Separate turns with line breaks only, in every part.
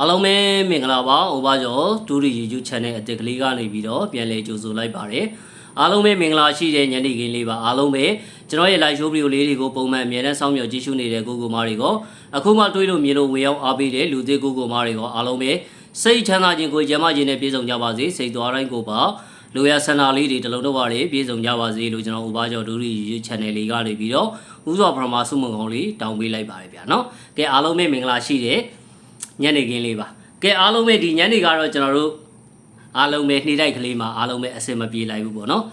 အားလုံးပဲမင်္ဂလာပါအိုဘာကျော်ဒူရီ YouTube channel အသစ်ကလေးကနေပြီးတော့ပြန်လည်ကြိုဆိုလိုက်ပါတယ်အားလုံးပဲမင်္ဂလာရှိတဲ့ညနေခင်းလေးပါအားလုံးပဲကျွန်တော်ရဲ့ live show video လေးတွေကိုပုံမှန်အမြဲတမ်းစောင့်မျှော်ကြည့်ရှုနေတဲ့ကိုကိုမားတွေကိုအခုမှတွေးလို့မြင်လို့ဝင်ရောက်အားပေးတဲ့လူသေးကိုကိုမားတွေကိုအားလုံးပဲစိတ်ချမ်းသာခြင်းကိုကျမ်းမာခြင်းနဲ့ပြည့်စုံကြပါစေစိတ်သွားတိုင်းကိုပါလူရဆန္ဒလေးတွေတလုံးတော့ပါလေပြည့်စုံကြပါစေလို့ကျွန်တော်ဥပါကျော်ဒူရီ YouTube channel လေးကနေပြီးတော့ဥစွာပရမဆုမွန်ကောင်းလေးတောင်းပေးလိုက်ပါတယ်ဗျာနော်ကဲအားလုံးပဲမင်္ဂလာရှိတဲ့ ညနေခင်းလေးပါကဲအားလုံးပဲဒီညနေကတော့ကျွန်တော်တို့အားလုံးပဲနှိမ့်တိုက်ကလေးမှာအားလုံးပဲအစင်မပြေလိုက်ဘူးပေါ့နော်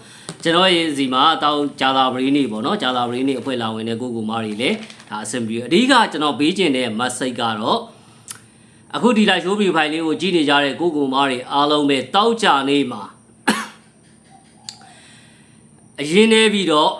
ကျွန်တော်ရဲ့စီမှာတောင်းဂျာလာဘရီနေပေါ့နော်ဂျာလာဘရီနေအဖွဲ့လာဝင်တဲ့ကိုကိုမားတွေလည်းဒါအစင်ပြေအဓိကကျွန်တော်ပေးခြင်းတဲ့ message ကတော့အခုဒီလိုက်ရှိုးဗီဖိုင်လေးကိုကြည့်နေကြတဲ့ကိုကိုမားတွေအားလုံးပဲတောက်ကြနေမှာအရင်နေပြီးတော့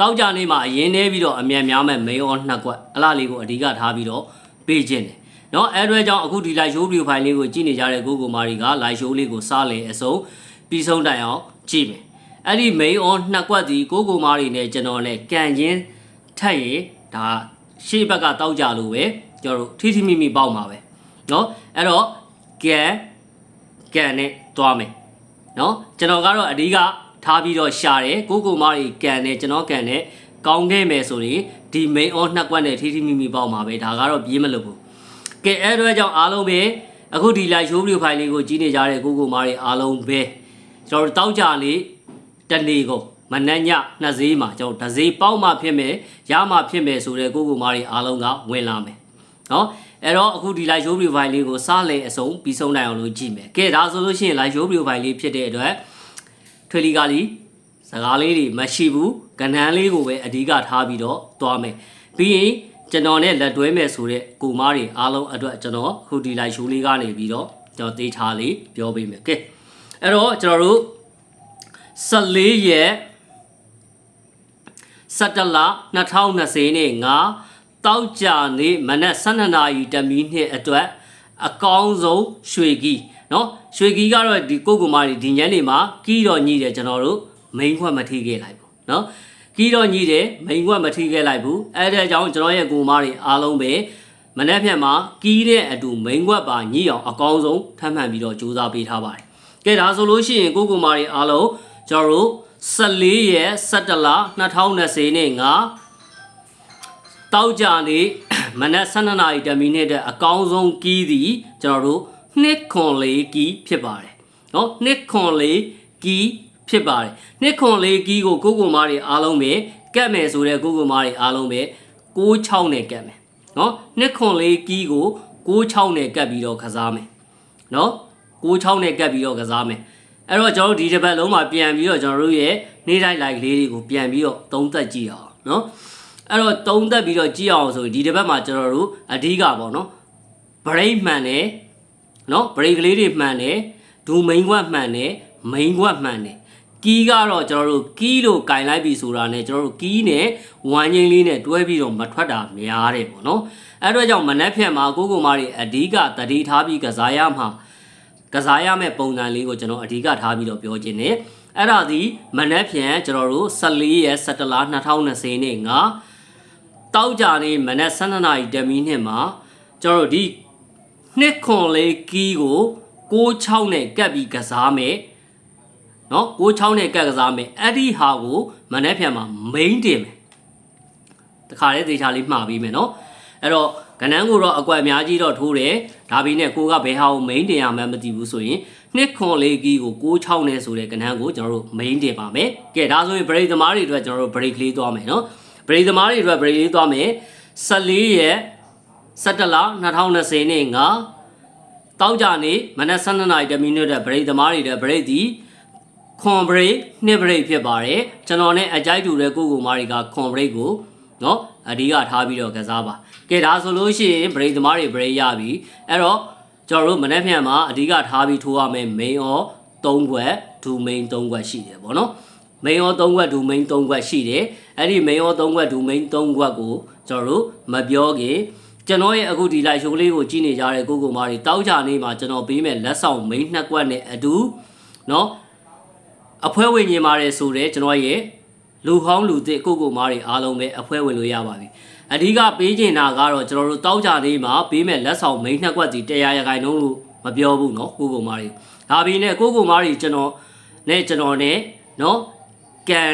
တောက်ကြနေမှာအရင်နေပြီးတော့အမြန်များမဲ့ main on နှစ်ကွက်အလားလေးကိုအဓိကထားပြီးတော့ပေးခြင်းတယ်နော်အဲတွဲကြောင့်အခုဒီ live show video file လေးကိုကြည့်နေကြတဲ့ကိုကိုမာရီက live show လေးကိုစားလေအဆုံးပြီးဆုံးတိုင်အောင်ကြည့်မယ်အဲ့ဒီ main on နှစ်ကွက်ဒီကိုကိုမာရီနဲ့ကျွန်တော်နဲ့ကန်ချင်းထက်ရင်ဒါရှေ့ဘက်ကတောက်ကြလို့ပဲကျွန်တော်တို့ထိထိမိမိပေါက်မှာပဲနော်အဲ့တော့ကန်ကန်နဲ့သွားမယ်နော်ကျွန်တော်ကတော့အဓိက ထားပြီးတော့ရှာတယ်ကိုကိုမားကြီးကန်တယ်ကျွန်တော်ကန်တယ်ကောင်းခဲ့မယ်ဆိုရင်ဒီ main on နှစ်ကွက်နဲ့ထိထိမိမိပေါက်မှာပဲဒါကတော့ပြေးမလို့ဘူးကဲအဲ့အတွက်ကြောင့်အားလုံးပဲအခုဒီ live show video file လေးကိုကြည့်နေကြတဲ့ကိုကိုမားကြီးအားလုံးပဲကျွန်တော်တို့တောက်ကြလေးတနေ့ကိုမနက်ညနှစ်ဈေးမှာကျွန်တော်တစ်ဈေးပေါက်မှဖြစ်မယ်ရမှဖြစ်မယ်ဆိုတဲ့ကိုကိုမားကြီးအားလုံးကဝင်လာမယ်နော်အဲ့တော့အခုဒီ live show video file လေးကိုစားလေအစုံပြီးဆုံးနိုင်အောင်လို့ကြည့်မယ်ကဲဒါဆိုလို့ရှိရင် live show video file လေးဖြစ်တဲ့အတွက် ထွေလီကာလီစကားလေးတွေမရှိဘူးကဏ္ဍလေးကိုပဲအဓိကထားပြီးတော့သွားမယ်ပြီးရင်ကျွန်တော်နဲ့လက်တွဲမယ်ဆိုတဲ့ကိုမားတွေအားလုံးအတွက်ကျွန်တော်ခုဒီ live show လေးကနေပြီးတော့ကျွန်တော်သေချာလေးပြောပေးမယ်ကဲအဲ့တော့ကျွန်တော်တို့14ရက်17လ2020နဲ့5တောက်ကြနေမနက်12နာရီတမီနှစ်အတွက်အကောင်းဆုံးရွှေကီ နော်ရွှေကီးကတော့ဒီကိုကူမာတွေဒီညနေမှာကီးတော့ညိတယ်ကျွန်တော်တို့မိန်ခွက်မထိခဲ့လိုက်ဘူးနော်ကီးတော့ညိတယ်မိန်ခွက်မထိခဲ့လိုက်ဘူးအဲဒါကြောင့်ကျွန်တော်ရဲ့ကိုမာတွေအားလုံးပဲမနေ့ဖြန်မှာကီးတဲ့အတူမိန်ခွက်ပါညိအောင်အကောင်းဆုံးထမ်းမှန်ပြီးတော့ကြိုးစားပေးထားပါတယ်ကဲဒါဆိုလို့ရှိရင်ကိုကူမာတွေအားလုံးကျွန်တော်တို့14ရက်17လ2020နဲ့9တောက်ကြနေမနက်12နာရီတမီနစ်တဲ့အကောင်းဆုံးကီးသည်ကျွန်တော်တို့ နှစ်ခွန်လေးကီဖြစ်ပါတယ်နော်နှစ်ခွန်လေးကီဖြစ်ပါတယ်နှစ်ခွန်လေးကီကိုကိုကိုမားတွေအားလုံးပဲကတ်မယ်ဆိုတဲ့ကိုကိုမားတွေအားလုံးပဲ66နဲ့ကတ်မယ်နော်နှစ်ခွန်လေးကီကို66နဲ့ကတ်ပြီးတော့ကစားမယ်နော်66နဲ့ကတ်ပြီးတော့ကစားမယ်အဲ့တော့ကျွန်တော်တို့ဒီတစ်ပတ်လုံးမှာပြန်ပြီးတော့ကျွန်တော်တို့ရဲ့နေ့တိုင်း live လေးတွေကိုပြန်ပြီးတော့သုံးသပ်ကြည့်အောင်နော်အဲ့တော့သုံးသပ်ပြီးတော့ကြည့်အောင်ဆိုရင်ဒီတစ်ပတ်မှာကျွန်တော်တို့အဓိကပေါ့နော် break မှန်တယ် နော် break လေးတွေမှန်တယ်ဒူမိန်ခွက်မှန်တယ်မိန်ခွက်မှန်တယ်ကီးကတော့ကျွန်တော်တို့ကီးလို့ကင်လိုက်ပြီဆိုတာနဲ့ကျွန်တော်တို့ကီးနဲ့ဝမ်းငိမ့်လေးနဲ့တွဲပြီးတော့မထွက်တာများတယ်ပေါ့နော်အဲ့တော့ကြောင့်မနှက်ဖြတ်မှာကိုကိုမားတွေအဓိကတတိထားပြီးကစားရမှာကစားရမယ့်ပုံစံလေးကိုကျွန်တော်အဓိကထားပြီးတော့ပြောခြင်းနဲ့အဲ့ဒါဒီမနှက်ဖြန်ကျွန်တော်တို့14ရက်17လ2020နဲ့ငါတောက်ကြနေမနက်12နာရီတမီနှစ်မှာကျွန်တော်တို့ဒီ နှစ်ခွန်လေးကီးကို6-6နဲ့ကပ်ပြီးကစားမယ်နော်6-6နဲ့ကပ်ကစားမယ်အဲ့ဒီဟာကိုမနေ့ဖြန်မှာ main တင်မယ်တခါလေးသေချာလေးမှားပြီးမယ်နော်အဲ့တော့ကဏ္ဍကိုတော့အကွက်အများကြီးတော့ထိုးတယ်ဒါပေမဲ့ကိုကဘယ်ဟာကို main တင်ရမှန်းမသိဘူးဆိုရင်နှစ်ခွန်လေးကီးကို6-6နဲ့ဆိုတဲ့ကဏ္ဍကိုကျွန်တော်တို့ main တင်ပါမယ်ကဲဒါဆိုရင် break သမားတွေအတွက်ကျွန်တော်တို့ break လေးသွားမယ်နော် break သမားတွေအတွက် break လေးသွားမယ်14ရက်17လ2020နဲ့ငါ တောက်ကြနေမနက်7:00နာရီ10မိနစ်တဲ့ break သမားတွေတဲ့ break ဒီခွန် break နှစ် break ဖြစ်ပါတယ်ကျွန်တော်နဲ့အကြိုက်တူတဲ့ကိုကိုမားတွေကခွန် break ကိုနော်အဓိကထားပြီးတော့ကစားပါကဲဒါဆိုလို့ရှိရင် break သမားတွေ break ရပြီအဲ့တော့ကျွန်တော်တို့မနက်ဖြန်မှာအဓိကထားပြီးထိုးရမယ် main or 3ခွက် do main 3ခွက်ရှိတယ်ဗောနော် main or 3ခွက် do main 3ခွက်ရှိတယ်အဲ့ဒီ main or 3ခွက် do main 3ခွက်ကိုကျွန်တော်တို့မပြောခင် ကျွန်တော်ရဲ့အခုဒီ live show လေးကိုကြည့်နေကြတဲ့ကိုကိုမာတွေတောက်ကြနေမှာကျွန်တော်ပေးမယ်လက်ဆောင် main နှစ်ကွက်နဲ့အတူเนาะအဖွဲဝင်ညီမာတယ်ဆိုတဲ့ကျွန်တော်ရဲ့လူဟောင်းလူသစ်ကိုကိုမာတွေအားလုံးပဲအဖွဲဝင်လို့ရပါပြီ အဓိကပေးချင်တာကတော့ကျွန်တော်တို့တောက်ကြလေးမှာပေးမဲ့လက်ဆောင်မိန်းနှစ်ကွက်စီ100ရခိုင်နှုန်းလို့မပြောဘူးเนาะကိုကိုမားတွေဒါပြီးနဲ့ကိုကိုမားတွေကျွန်တော်နဲ့ကျွန်တော်နဲ့เนาะကန်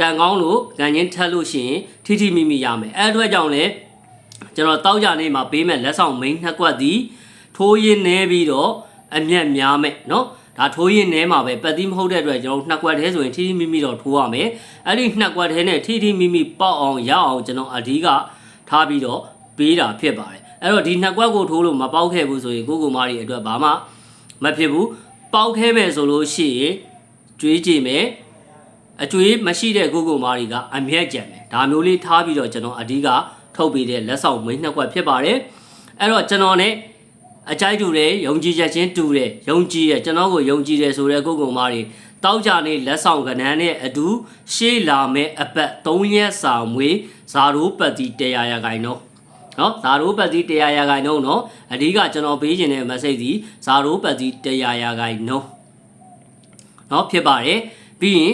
ကန်ကောင်းလို့ကန်ချင်းထက်လို့ရှိရင်ထိထိမိမိရမယ်အဲအတွက်ကြောင့်လည်း ကျွန်တော်တောက်ကြလေးမှာပေးမဲ့လက်ဆောင်မိန်းနှစ်ကွက်စီထိုးရင်းနေပြီးတော့အမျက်များမဲ့เนาะဒါထိုးရင်ထဲမှာပဲပတ်တိမဟုတ်တဲ့အတွက်ကျွန်တော်နှစ်ကွက်သေးဆိုရင်ထိထိမိမိတော့ထိုးရမယ်အဲ့ဒီနှစ်ကွက်သေးနဲ့ထိထိမိမိပေါက်အောင်ရအောင်ကျွန်တော်အဓိကထားပြီးတော့ပေးတာဖြစ်ပါတယ်အဲ့တော့ဒီနှစ်ကွက်ကိုထိုးလို့မပေါက်ခဲ့ဘူးဆိုရင်ကိုကိုမားတွေအတွက်ဘာမှမဖြစ်ဘူးပေါက်ခဲမယ်ဆိုလို့ရှိရင်ကျွေးကြည့်မယ်အကျွေးမရှိတဲ့ကိုကိုမားတွေကအမျက်ကြံတယ်ဒါမျိုးလေးထားပြီးတော့ကျွန်တော်အဓိက ထုတ်ပေးတဲ့လက်ဆောင်မိန်းနှစ်ကွက်ဖြစ်ပါတယ်အဲ့တော့ကျွန်တော် ਨੇ အကြိုက်တူတယ်ယုံကြည်ချက်ချင်းတူတယ်ယုံကြည်ရကျွန်တော်ကိုယုံကြည်တယ်ဆိုတဲ့ကိုကုံမာတွေတောက်ကြနေလက်ဆောင်ကဏ္ဍနဲ့အတူရှေးလာမဲ့အပတ်၃ရက်စာမွေးဇာရိုးပတ်တီ100ရာခိုင်နှုန်းနော်ဇာရိုးပတ်တီ100ရာခိုင်နှုန်းနော်အဓိကကျွန်တော်ပေးခြင်းတဲ့ message ဒီဇာရိုးပတ်တီ100ရာခိုင်နှုန်းနော်ဖြစ်ပါတယ်ပြီးရင်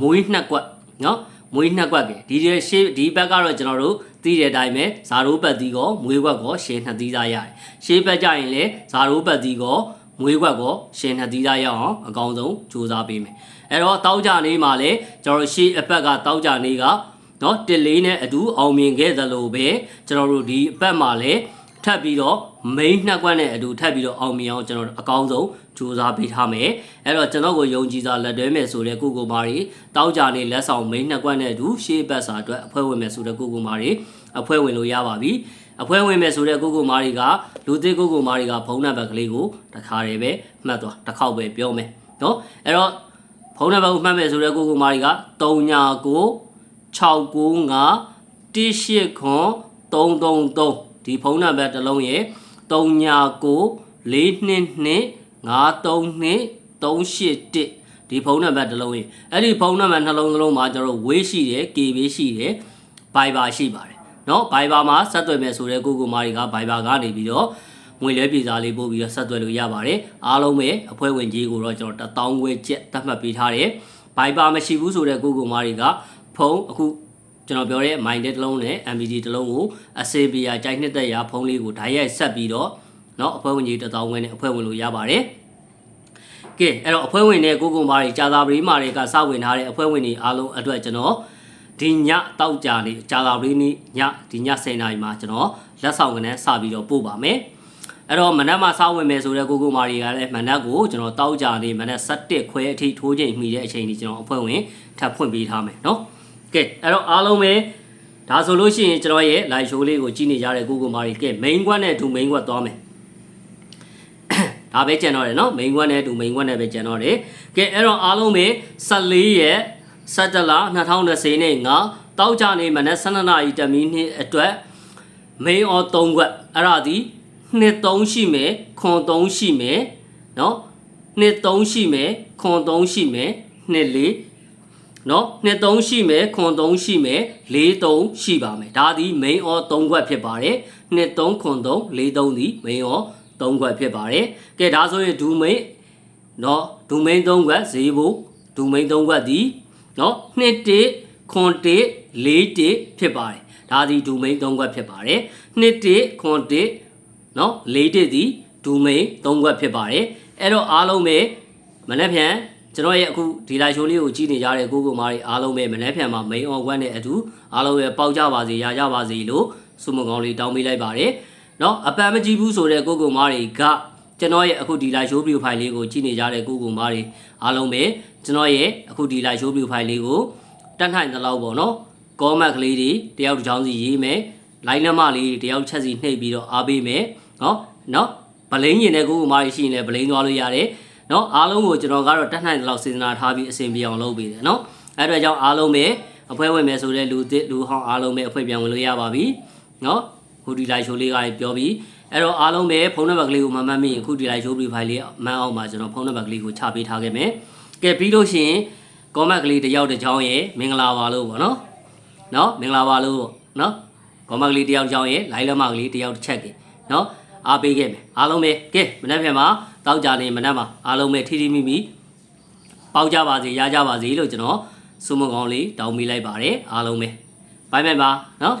မွေးနှစ်ကွက်နော်မွေးနှစ်ကွက်ကဒီရှေးဒီဘက်ကတော့ကျွန်တော်တို့ သိတဲ့အတိုင်းပဲဇာရိုးပတ်တီကောမွေးကွက်ကောရှင်းနှစ်သီးသားရတယ်ရှေးဘက်ကြရင်လေဇာရိုးပတ်တီကောမွေးကွက်ကောရှင်းနှစ်သီးသားရအောင်အကောင်းဆုံးစူးစမ်းပေးမယ်အဲ့တော့တောက်ကြနေမှာလေကျွန်တော်ရှေးအပတ်ကတောက်ကြနေကနော်တစ်လေးနဲ့အတူအောင်မြင်ခဲ့သလိုပဲကျွန်တော်တို့ဒီအပတ်မှာလည်း ထပ်ပြီးတော့ main နှစ်ကွက်နဲ့အတူထပ်ပြီးတော့အောင်မြင်အောင်ကျွန်တော်တို့အကောင်းဆုံးစူးစမ်းပေးထားမယ်အဲ့တော့ကျွန်တော်ကိုယုံကြည်စွာလက်တွဲမယ်ဆိုတဲ့ကိုကိုမာရီတောက်ကြနေလက်ဆောင် main နှစ်ကွက်နဲ့အတူရှေးဘက်စာအတွက်အဖွဲဝင်မယ်ဆိုတဲ့ကိုကိုမာရီအဖွဲဝင်လို့ရပါပြီအဖွဲဝင်မယ်ဆိုတဲ့ကိုကိုမာရီကလူသစ်ကိုကိုမာရီကဖုန်းနံပါတ်ကလေးကိုတခါတည်းပဲမှတ်သွားတစ်ခေါက်ပဲပြောမယ်နော်အဲ့တော့ဖုန်းနံပါတ်ကိုမှတ်မယ်ဆိုတဲ့ကိုကိုမာရီက399695 189 333 ဒီဖုန်းနံပါတ်တစ်လုံးရဲ့399422 532 381ဒီဖုန်းနံပါတ်တစ်လုံးရေအဲ့ဒီဖုန်းနံပါတ်နှလုံးသလုံးမှာကျွန်တော်တို့ဝေးရှိတယ် KB ရှိတယ် Viber ရှိပါတယ်เนาะ Viber မှာဆက်သွယ်မယ်ဆိုတဲ့ကိုကိုမာရီက Viber ကနေပြီးတော့ငွေလဲပြည်စားလေးပို့ပြီးတော့ဆက်သွယ်လို့ရပါတယ်အားလုံးပဲအဖွဲဝင်ကြီးကိုတော့ကျွန်တော်1000ခွဲကျက်သတ်မှတ်ပေးထားတယ် Viber မရှိဘူးဆိုတဲ့ကိုကိုမာရီကဖုန်းအခု ကျွန်တော်ပြောတဲ့ minded တစ်လုံးနဲ့ MBD တစ်လုံးကိုအစေပီယာကြိုက်နှစ်သက်ရာဖုန်းလေးကိုဓာတ်ရိုက်ဆက်ပြီးတော့เนาะအဖွဲဝင်ကြီး1000ခွဲနဲ့အဖွဲဝင်လို့ရပါတယ်ကဲအဲ့တော့အဖွဲ့ဝင်တဲ့ကိုကိုမာတွေကြာသာပရိမာတွေကစဝင်ထားတဲ့အဖွဲ့ဝင်တွေအားလုံးအတွက်ကျွန်တော်ဒီညတောက်ကြနေကြာသာပရိနေ့ညဒီည10:00နာရီမှာကျွန်တော်လက်ဆောင်ကနေစပြီးတော့ပို့ပါမယ်အဲ့တော့မနက်မှစဝင်မယ်ဆိုတဲ့ကိုကိုမာတွေကလည်းမနက်ကိုကျွန်တော်တောက်ကြနေမနက်7ခွဲအထိထိုးချိန်မှီတဲ့အချိန်ကြီးကျွန်တော်အဖွဲ့ဝင်ထပ်ဖွင့်ပေးထားမယ်เนาะ ကဲအဲ့တော့အားလုံးပဲဒါဆိုလို့ရှိရင်ကျွန်တော်ရဲ့ live show လေးကိုကြည့်နေကြတဲ့ကိုကိုမာတွေကဲ main ကွက်နဲ့ဒူ main ကွက်သွားမယ်ဒါပဲကျန်တော့တယ်နော် main ကွက်နဲ့ဒူ main ကွက်နဲ့ပဲကျန်တော့တယ်ကဲအဲ့တော့အားလုံးပဲ14ရက်17လ2020နဲ့9တောက်ကြနေမနက်12နာရီတမီနှစ်အတွက် main or 3ကွက်အဲ့ဒါဒီနှစ်3ရှိမယ်ခွန်3ရှိမယ်နော်နှစ်3ရှိမယ်ခွန်3ရှိမယ်နှစ်4 နော်နှစ်သုံးရှိမယ်ခွန်သုံးရှိမယ်လေးသုံးရှိပါမယ်ဒါသည် main or 3ခွက်ဖြစ်ပါတယ်နှစ်သုံးခွန်သုံးလေးသုံးသည် main or 3ခွက်ဖြစ်ပါတယ်ကဲဒါဆိုရင်ဒူမိန်နော်ဒူမိန်3ခွက်ဈေးဖို့ဒူမိန်3ခွက်သည်နော်နှစ်တစ်ခွန်တစ်လေးတစ်ဖြစ်ပါတယ်ဒါသည်ဒူမိန်3ခွက်ဖြစ်ပါတယ်နှစ်တစ်ခွန်တစ်နော်လေးတစ်သည်ဒူမိန်3ခွက်ဖြစ်ပါတယ်အဲ့တော့အားလုံးပဲမနေ့ပြန် ကျွန်တော်ရဲ့အခုဒီလိုက်ရှိုးလေးကိုကြည့်နေကြတဲ့ကိုကိုမားတွေအားလုံးပဲမနေ့ဖြန်မှာ main on 1နဲ့အတူအားလုံးပဲပေါက်ကြပါစေရကြပါစေလို့စုမကောင်းလေးတောင်းပေးလိုက်ပါတယ်เนาะအပန်မကြည့်ဘူးဆိုတဲ့ကိုကိုမားတွေကကျွန်တော်ရဲ့အခုဒီလိုက်ရှိုး profile လေးကိုကြည့်နေကြတဲ့ကိုကိုမားတွေအားလုံးပဲကျွန်တော်ရဲ့အခုဒီလိုက်ရှိုး profile လေးကိုတတ်နိုင်သလောက်ပေါ့နော် comment ကလေးတွေတယောက်တစ်ချောင်းစီရေးမယ် line နံပါတ်လေးတယောက်ချက်စီနှိပ်ပြီးတော့အားပေးမယ်နော်နော်ဗလိန်ညင်တဲ့ကိုကိုမားရှိရင်လည်းဗလိန်သွားလို့ရတယ် နော်အားလုံးကိုကျွန်တော်ကတော့တက်နိုင်တဲ့လောက်စေတနာထားပြီးအစဉ်ပြေအောင်လုပ်ပေးတယ်နော်အဲ့အတွက်ကြောင့်အားလုံးပဲအဖွဲဝင်မယ်ဆိုတဲ့လူသစ်လူဟောင်းအားလုံးပဲအဖွဲပြန်ဝင်လို့ရပါပြီနော်ဟူဒီလိုက်ရှိုးလေးကပြောပြီးအဲ့တော့အားလုံးပဲဖုန်းနံပါတ်ကလေးကိုမမှတ်မိရင်အခုဒီလိုက်ရှိုးပြီးဖိုင်လေးမန်းအောင်မှာကျွန်တော်ဖုန်းနံပါတ်ကလေးကိုချပေးထားခဲ့မယ်ကဲပြီးလို့ရှိရင် comment ကလေးတစ်ယောက်တစ်ချောင်းရဲ့မင်္ဂလာပါလို့ပေါ့နော်နော်မင်္ဂလာပါလို့နော် comment ကလေးတစ်ယောက်တစ်ချောင်းရဲ့ live လက်မကလေးတစ်ယောက်တစ်ချက်ကနော်အားပေးခဲ့မယ်အားလုံးပဲကဲမနေ့ပြန်မှာ တောက်ကြနေမနေ့မှာအားလုံးပဲထိထိမိမိပေါက်ကြပါစေရကြပါစေလို့ကျွန်တော်စုမကောင်းလေးတောင်းမိလိုက်ပါတယ်အားလုံးပဲဘိုင်ဘိုင်ပါနော်